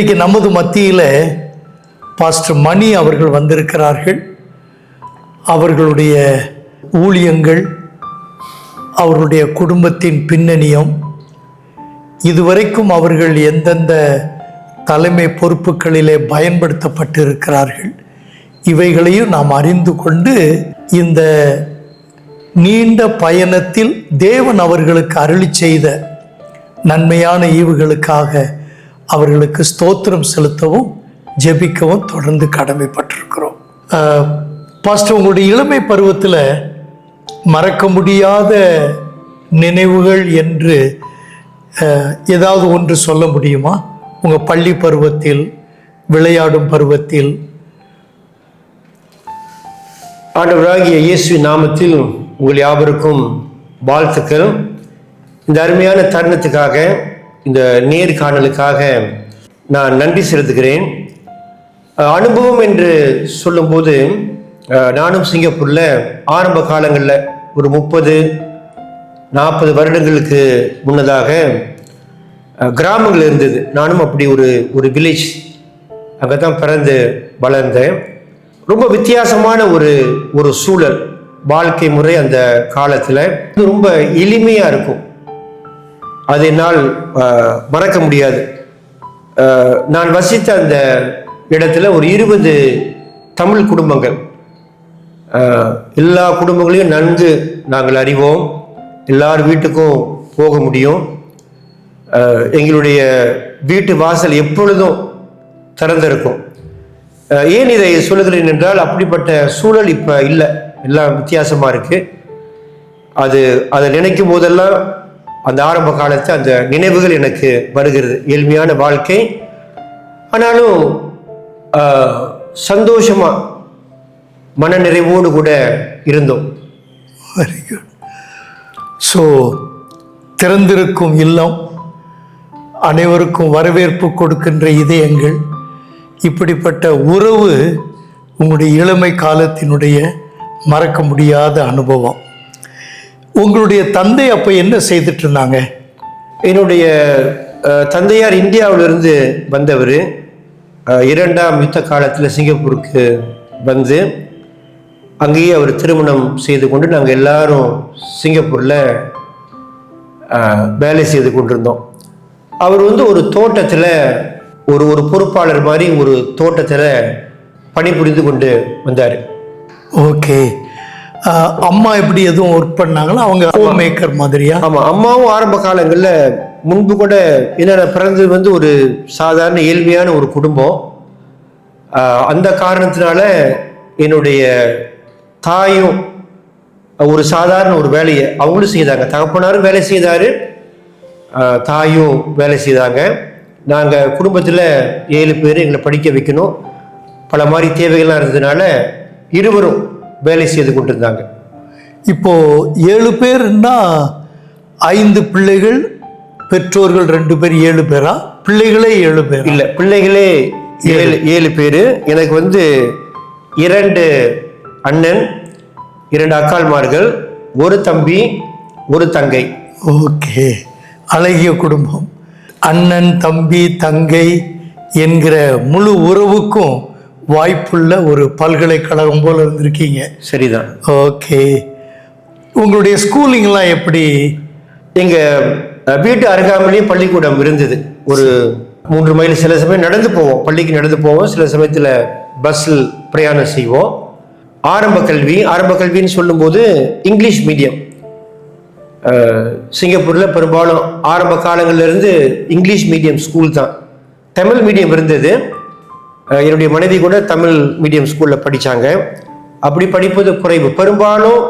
இன்றைக்கு நமது மத்தியில் பாஸ்டர் மணி அவர்கள் வந்திருக்கிறார்கள். அவர்களுடைய ஊழியங்கள் அவருடைய குடும்பத்தின் பின்னணியும் இதுவரைக்கும் அவர்கள் எந்தெந்த தலைமை பொறுப்புகளிலே பயன்படுத்தப்பட்டிருக்கிறார்கள் இவைகளையும் நாம் அறிந்து கொண்டு இந்த நீண்ட பயணத்தில் தேவன் அவர்களுக்கு அருளி செய்த நன்மையான ஈவுகளுக்காக அவர்களுக்கு ஸ்தோத்திரம் செலுத்தவும் ஜெபிக்கவும் தொடர்ந்து கடமைப்பட்டிருக்கிறோம். பாஸ்டர் உங்களுடைய இளமை பருவத்தில் மறக்க முடியாத நினைவுகள் என்று ஏதாவது ஒன்று சொல்ல முடியுமா? உங்கள் பள்ளி பருவத்தில் விளையாடும் பருவத்தில். ஆண்டவராகிய இயேசு நாமத்தில் உங்கள் யாவருக்கும் வாழ்த்துக்கள். இந்த அருமையான தருணத்துக்காக இந்த நேர்காணலுக்காக நான் நன்றி செலுத்துகிறேன். அனுபவம் என்று சொல்லும்போது நானும் சிங்கப்பூரில் ஆரம்ப காலங்களில் ஒரு முப்பது நாற்பது வருடங்களுக்கு முன்னதாக கிராமங்கள் இருந்தது. நானும் அப்படி ஒரு ஒரு வில்லேஜ் அங்கே தான் பிறந்து வளர்ந்தேன். ரொம்ப வித்தியாசமான ஒரு ஒரு சூழல் வாழ்க்கை முறை அந்த காலத்தில். ரொம்ப எளிமையாக இருக்கும். அது என்னால் மறக்க முடியாது. நான் வசித்த அந்த இடத்துல ஒரு இருபது தமிழ் குடும்பங்கள். எல்லா குடும்பங்களையும் நன்கு நாங்கள் அறிவோம். எல்லார் வீட்டுக்கும் போக முடியும். எங்களுடைய வீட்டு வாசல் எப்பொழுதும் திறந்திருக்கும். ஏன் இதை சொல்லுகிறேன் என்றால் அப்படிப்பட்ட சூழல் இப்போ இல்லை. எல்லாம் வித்தியாசமாக இருக்குது அது அதை நினைக்கும் போதெல்லாம் அந்த ஆரம்ப காலத்து அந்த நினைவுகள் எனக்கு வருகிறது. எளிமையான வாழ்க்கை. ஆனாலும் சந்தோஷமாக சந்தோஷமா மன நிறைவோடு கூட இருந்தோம். வெரி குட் ஸோ திறந்திருக்கும் இல்லம் அனைவருக்கும் வரவேற்பு கொடுக்கின்ற இதயங்கள் இப்படிப்பட்ட உறவு உங்களுடைய இளமை காலத்தினுடைய மறக்க முடியாத அனுபவம். உங்களுடைய தந்தை அப்போ என்ன செய்துட்டு இருந்தாங்க என்னுடைய தந்தையார் இந்தியாவிலிருந்து வந்தவர். இரண்டாம் யுத்த காலத்தில் சிங்கப்பூருக்கு வந்து அங்கேயே அவர் திருமணம் செய்து கொண்டு நாங்கள் எல்லாரும் சிங்கப்பூரில் வேலை செய்து கொண்டிருந்தோம். அவர் வந்து ஒரு தோட்டத்தில் ஒரு ஒரு பொறுப்பாளர் மாதிரி ஒரு தோட்டத்தில் பணிபுரிந்து கொண்டு வந்தார். ஓகே. அம்மா எப்படி எதுவும் ஒர்க் பண்ணாங்களோ அவங்க ஹோம் மேக்கர் மாதிரியா? ஆமாம் அம்மாவும் ஆரம்ப காலங்களில் முன்பு கூட ஏன்னா பிறந்தது வந்து ஒரு சாதாரண ஏழ்மையான ஒரு குடும்பம். அந்த காரணத்தினால என்னுடைய தாயும் ஒரு சாதாரண ஒரு வேலையை அவங்களும் செய்தாங்க. தகப்பனாரும் வேலை செய்தார் தாயும் வேலை செய்தாங்க. நாங்கள் குடும்பத்தில் ஏழு பேர் எங்களை படிக்க வைக்கணும். பல மாதிரி தேவைகள்லாம் இருந்ததுனால இருவரும் வேலை செய்து கொண்டிருந்தாங்க. இப்போ ஏழு பேர்னா ஐந்து பிள்ளைகள் பெற்றோர்கள் ரெண்டு பேர் ஏழு பேரா? பிள்ளைகளே ஏழு பேர்? இல்ல பிள்ளைகளே ஏழு ஏழு. பேர். எனக்கு வந்து இரண்டு அண்ணன் இரண்டு அக்காள்மார்கள் ஒரு தம்பி ஒரு தங்கை. ஓகே. அழகிய குடும்பம். அண்ணன் தம்பி தங்கை என்கிற முழு உறவுக்கும் வாய்ப்புள்ள ஒரு பல்கலைக்கழகம் போல இருந்திருக்கீங்க. சரிதான். ஓகே. உங்களுடைய ஸ்கூலிங்லாம் எப்படி? எங்க அஹ், வீட்டு அருகாமையிலேயே பள்ளிக்கூடம் இருந்தது. ஒரு மூன்று மைல் சில சமயம் நடந்து போவோம். பள்ளிக்கு நடந்து போவோம். சில சமயத்தில் பஸ்ஸில் பிரயாணம் செய்வோம். ஆரம்ப கல்வி ஆரம்ப கல்வின்னு சொல்லும்போது இங்கிலீஷ் மீடியம். சிங்கப்பூரில் பெரும்பாலும் ஆரம்ப காலங்கள்ல இருந்து இங்கிலீஷ் மீடியம் ஸ்கூல் தான். தமிழ் மீடியம் இருந்தது. என்னுடைய மனைவி கூட தமிழ் மீடியம் ஸ்கூலில் படித்தாங்க அப்படி படிப்பது குறைவு. பெரும்பாலும்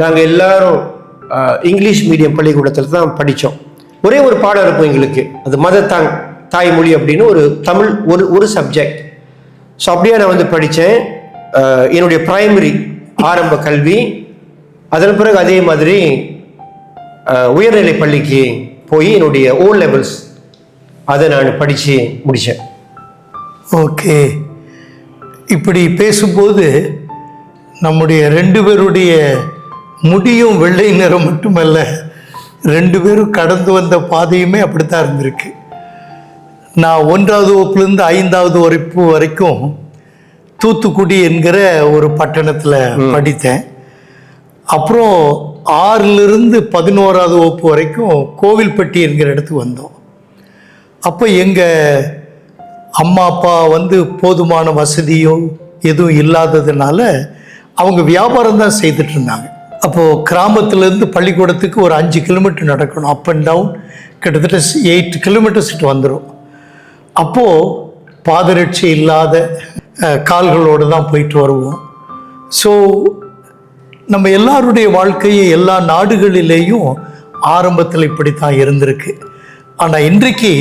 நாங்கள் எல்லாரும் இங்கிலீஷ் மீடியம் பள்ளிக்கூடத்தில் தான் படித்தோம் ஒரே ஒரு பாடம் இருக்கும் எங்களுக்கு. அது மத தாங் தாய்மொழி அப்படின்னு ஒரு தமிழ் ஒரு ஒரு சப்ஜெக்ட் ஸோ அப்படியே நான் வந்து படித்தேன் என்னுடைய பிரைமரி ஆரம்ப கல்வி. அதன் பிறகு அதே மாதிரி உயர்நிலை பள்ளிக்கு போய் என்னுடைய ஓ லெவல்ஸ் அதை நான் படித்து முடித்தேன் ஓகே. இப்படி பேசும்போது நம்முடைய ரெண்டு பேருடைய முடியும் வெள்ளை நிறம் மட்டுமல்ல ரெண்டு பேரும் கடந்து வந்த பாதையுமே அப்படித்தான் இருந்திருக்கு. நான் ஒன்றாவது வகுப்புலேருந்து ஐந்தாவது வகுப்பு வரைக்கும் தூத்துக்குடி என்கிற ஒரு பட்டணத்தில் படித்தேன். அப்புறம் ஆறிலிருந்து பதினோராவது வகுப்பு வரைக்கும் கோவில்பட்டி என்கிற இடத்துக்கு வந்தோம். அப்போ எங்கள் அம்மா அப்பா வந்து போதுமான வசதியோ எதுவும் இல்லாததுனால அவங்க வியாபாரம் தான் செய்துட்டு இருந்தாங்க. அப்போது கிராமத்துலேருந்து பள்ளிக்கூடத்துக்கு ஒரு அஞ்சு கிலோமீட்டர் நடக்கணும். அப் அண்ட் டவுன் கிட்டத்தட்ட எயிட் கிலோமீட்டர்ஸ் வந்துடும் அப்போது பாதரட்சி இல்லாத கால்களோடு தான் போயிட்டு வருவோம். ஸோ நம்ம எல்லாருடைய வாழ்க்கையும் எல்லா நாடுகளிலேயும் ஆரம்பத்தில் இப்படித்தான் இருந்திருக்கு. ஆனால் இன்றைக்கு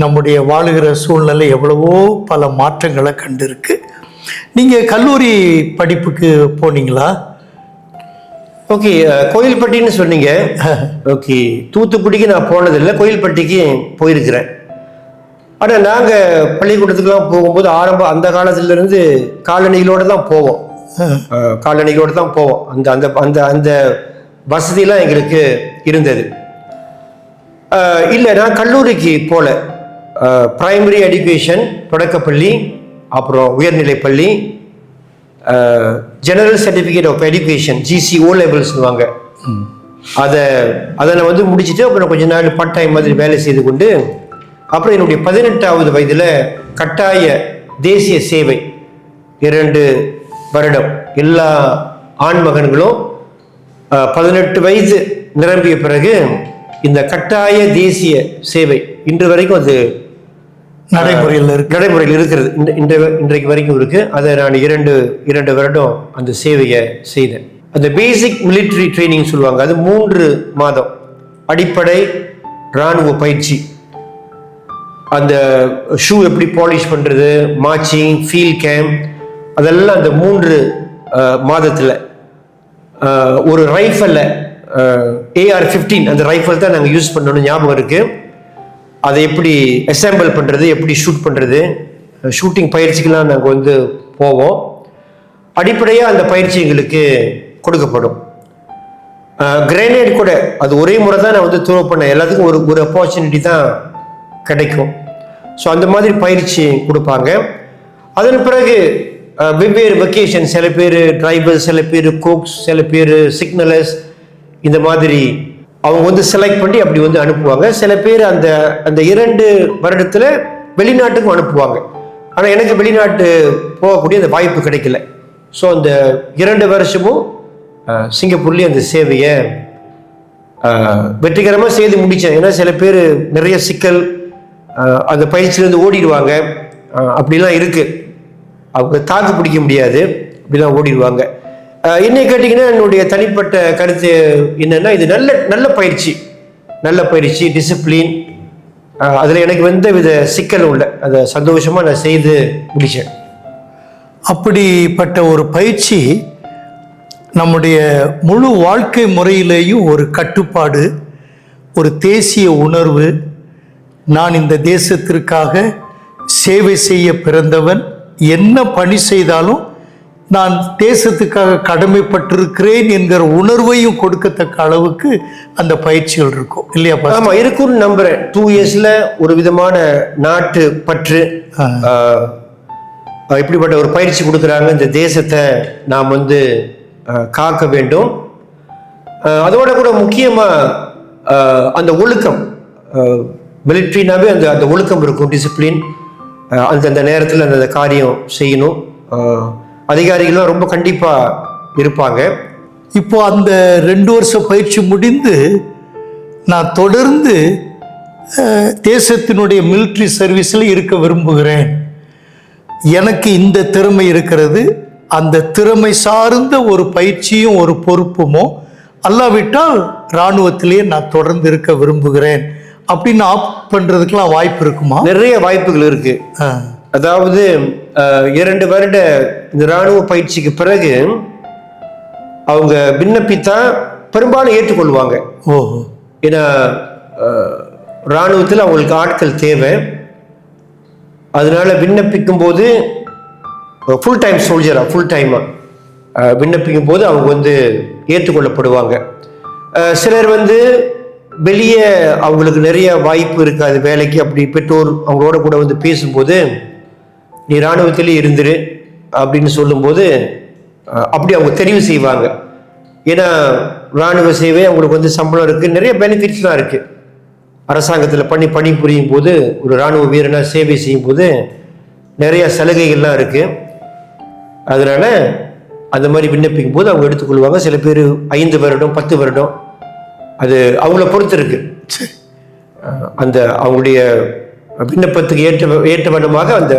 நம்முடைய வாழுகிற சூழ்நிலை எவ்வளவோ பல மாற்றங்களை கண்டிருக்கு. நீங்கள் கல்லூரி படிப்புக்கு போனீங்களா? ஓகே கோயில்பட்டின்னு சொன்னீங்க. ஓகே தூத்துக்குடிக்கு நான் போனதில்லை கோயில்பட்டிக்கு போயிருக்கிறேன். ஆனால் நாங்கள் பள்ளிக்கூடத்துக்குலாம் போகும்போது ஆரம்பம் அந்த காலத்துலேருந்து காலணிகளோடு தான் போவோம். காலணிகளோடு தான் போவோம். அந்த அந்த அந்த அந்த வசதியெல்லாம் எங்களுக்கு இருந்தது. இல்லை நான் கல்லூரிக்கு போல. ப்ரைமரி எஜுகேஷன் தொடக்கப்பள்ளி அப்புறம் உயர்நிலை பள்ளி general certificate of education GC O லெவல்ஸ்னுவாங்க அதை அதை நான் வந்து முடிச்சுட்டு அப்புறம் கொஞ்ச நாள் பார்ட் டைம் மாதிரி வேலை செய்து கொண்டு அப்புறம் என்னுடைய பதினெட்டாவது வயதில் கட்டாய தேசிய சேவை இரண்டு வருடம் எல்லா ஆண் மகன்களும் பதினெட்டு வயது நிரம்பிய பிறகு இந்த கட்டாய தேசிய சேவை இன்று வரைக்கும் அது நடைமுறையில் இருக்கு. நடைமுறையில் இருக்கிறது. இந்த இன்ற இன்றைக்கு வரைக்கும் இருக்கு. அதை நான் இரண்டு இரண்டு வருடம் அந்த சேவையை செய்தேன். அந்த பேசிக் military ட்ரைனிங் சொல்லுவாங்க. அது மூன்று மாதம். அடிப்படை இராணுவ பயிற்சி. அந்த ஷூ எப்படி பாலிஷ் பண்ணுறது மார்ச்சிங் ஃபீல் கேம்ப் அதெல்லாம் அந்த மூன்று மாதத்தில். ஒரு ரைஃபலில் ஏஆர் ஃபிஃப்டீன் அந்த ரைஃபிள் தான் நாங்கள் யூஸ் பண்ணணும்னு ஞாபகம் இருக்குது அதை எப்படி அசம்பிள் பண்ணுறது எப்படி ஷூட் பண்ணுறது ஷூட்டிங் பயிற்சிக்கெலாம் நாங்கள் வந்து போவோம். அடிப்படையாக அந்த பயிற்சி எங்களுக்கு கொடுக்கப்படும். கிரேனேட் கூட அது ஒரே முறை தான் நான் வந்து த்ரோ பண்ணேன். எல்லாத்துக்கும் ஒரு ஒரு ஆப்பர்ச்சுனிட்டி தான் கிடைக்கும். ஸோ அந்த மாதிரி பயிற்சி கொடுப்பாங்க. அதன் பிறகு வெவ்வேறு வெக்கேஷன் சில பேர் டிரைவர் சில பேர் கோக்ஸ் சில பேர் சிக்னலர்ஸ் இந்த மாதிரி அவங்க வந்து செலக்ட் பண்ணி அப்படி வந்து அனுப்புவாங்க. சில பேர் அந்த அந்த இரண்டு வருடத்தில் வெளிநாட்டுக்கும் அனுப்புவாங்க. ஆனால் எனக்கு வெளிநாட்டு போகக்கூடிய அந்த வாய்ப்பு கிடைக்கல. ஸோ அந்த இரண்டு வருஷமும் சிங்கப்பூர்லேயே அந்த சேவையை வெற்றிகரமாக செய்து முடித்தேன் ஏன்னா சில பேர் நிறைய சிக்கல் அந்த பயிற்சியிலேருந்து ஓடிடுவாங்க. அப்படிலாம் இருக்குது அவங்க தாக்கு பிடிக்க முடியாது. அப்படிலாம் ஓடிடுவாங்க. அஹ், என்னை கேட்டிங்கன்னா என்னுடைய தனிப்பட்ட கருத்து என்னென்னா இது நல்ல நல்ல பயிற்சி. நல்ல பயிற்சி டிசிப்ளின் அதில் எனக்கு எந்த வித சிக்கலும் இல்லை. அதை சந்தோஷமாக நான் செய்து முடித்தேன் அப்படிப்பட்ட ஒரு பயிற்சி நம்முடைய முழு வாழ்க்கை முறையிலேயும் ஒரு கட்டுப்பாடு ஒரு தேசிய உணர்வு. நான் இந்த தேசத்திற்காக சேவை செய்ய பிறந்தவன். என்ன பணி செய்தாலும் நான் தேசத்துக்காக கடமைப்பட்டிருக்கிறேன் என்கிற உணர்வையும் கொடுக்கத்தக்க அளவுக்கு அந்த பயிற்சிகள் இருக்கும். இல்லையா பாஸ்டர்? ஆமா இருக்கும்னு நம்புறேன். டூ இயர்ஸ்ல ஒரு விதமான நாட்டு பற்று இப்படிப்பட்ட ஒரு பயிற்சி கொடுக்குறாங்க. இந்த தேசத்தை நாம் வந்து காக்க வேண்டும். அதோட கூட முக்கியமா ஆஹ், அந்த ஒழுக்கம். மிலிட்ரினாவே அந்த அந்த ஒழுக்கம் இருக்கும் டிசிப்ளின் அந்தந்த நேரத்தில் அந்தந்த காரியம் செய்யணும். ஆஹ், அதிகாரிகள்லாம் ரொம்ப கண்டிப்பா இருப்பாங்க. இப்போ அந்த ரெண்டு வருஷ பயிற்சி முடிந்து நான் தொடர்ந்து தேசத்தினுடைய மிலிட்ரி சர்வீஸில் இருக்க விரும்புகிறேன். எனக்கு இந்த திறமை இருக்கிறது. அந்த திறமை சார்ந்த ஒரு பயிற்சியும் ஒரு பொறுப்புமோ அல்லாவிட்டால் இராணுவத்திலேயே நான் தொடர்ந்து இருக்க விரும்புகிறேன். அப்படின்னு ஆப் பண்ணுறதுக்கெலாம் வாய்ப்பு இருக்குமா? நிறைய வாய்ப்புகள் இருக்கு. ஆ. அதாவது இரண்டு வருட இந்த இராணுவ பயிற்சிக்கு பிறகு அவங்க விண்ணப்பித்தா பெரும்பாலும் ஏற்றுக்கொள்வாங்க. ஓஹோ. ஏன்னா இராணுவத்தில் அவங்களுக்கு ஆட்கள் தேவை. அதனால விண்ணப்பிக்கும் போது ஃபுல் டைம் சோல்ஜரா ஃபுல் டைமாக விண்ணப்பிக்கும் போது அவங்க வந்து ஏற்றுக்கொள்ளப்படுவாங்க. சிலர் வந்து வெளியே அவங்களுக்கு நிறைய வாய்ப்பு இருக்காது வேலைக்கு அப்படி பெற்றோர் அவங்களோட கூட வந்து பேசும்போது நீ இராணுவத்திலே இருந்துரு அப்படின்னு சொல்லும்போது அப்படி அவங்க தெரிவு செய்வாங்க. ஏன்னா இராணுவ சேவை அவங்களுக்கு வந்து சம்பளம் இருக்குது நிறைய பெனிஃபிட்ஸ்லாம் இருக்குது அரசாங்கத்தில் பண்ணி பணிபுரியும் போது ஒரு இராணுவ வீரனாக சேவை செய்யும் போது நிறையா சலுகைகள்லாம் இருக்குது அதனால் அந்த மாதிரி விண்ணப்பிக்கும் போது அவங்க எடுத்துக்கொள்வாங்க. சில பேர் ஐந்து வருடம் பத்து வருடம் அது அவங்கள பொறுத்து இருக்கு. அந்த அவங்களுடைய விண்ணப்பத்துக்கு ஏற்ற ஏற்ற வண்ணமாக அந்த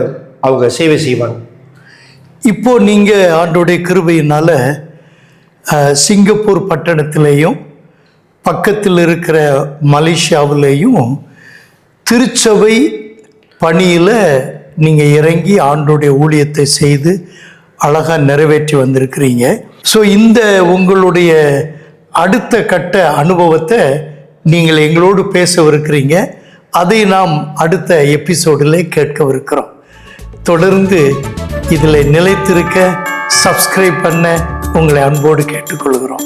அவங்க சேவை செய்வாங்க. இப்போ நீங்கள் ஆண்டோடைய கிருபையினால் சிங்கப்பூர் பட்டணத்திலேயும் பக்கத்தில் இருக்கிற மலேசியாவிலேயும் திருச்சபை பணியில் நீங்கள் இறங்கி ஆண்டோடைய ஊழியத்தை செய்து அழகாக நிறைவேற்றி வந்திருக்கிறீங்க. ஸோ இந்த உங்களுடைய அடுத்த கட்ட அனுபவத்தை நீங்கள் எங்களோடு பேசவிருக்கிறீங்க. அதை நாம் அடுத்த எபிசோடில் கேட்கவிருக்கிறோம். தொடர்ந்து இதில் நிலைத்திருக்க சப்ஸ்கிரைப் பண்ண உங்களை அன்போடு கேட்டுக்கொள்கிறோம்.